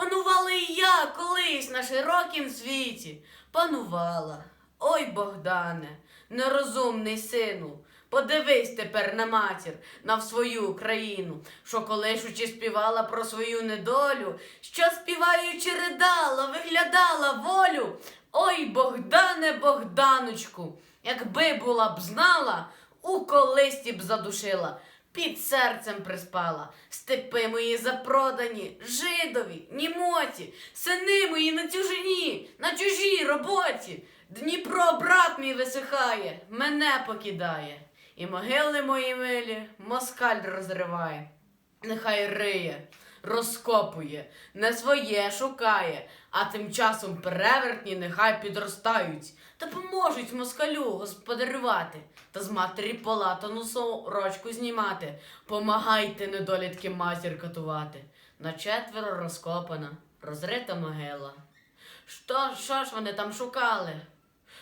Панувала і я колись на широкім світі. Панувала. Ой, Богдане, нерозумний сину. Подивись тепер на матір, на свою країну, що колишучи співала про свою недолю, що співаючи ридала, виглядала волю. Ой, Богдане, Богданочку, якби була б знала, у колисті б задушила, під серцем приспала. Степи мої запродані, жидові, німоті, сини мої на чужині, на чужій роботі. Дніпро, брат мій висихає, мене покидає. І могили мої милі москаль розриває. Нехай риє, розкопує, не своє шукає, а тим часом перевертні нехай підростають та поможуть москалю господарювати та з матері полатану сорочку знімати. Помагайте, недолітки матір катувати. На четверо розкопана, розрита могила. Що, що ж вони там шукали?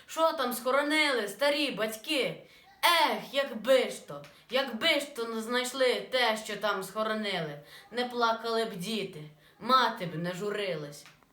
Що там схоронили старі батьки? Ех, якби ж то, якби ж то не знайшли те, що там схоронили, не плакали б діти, мати б не журилась.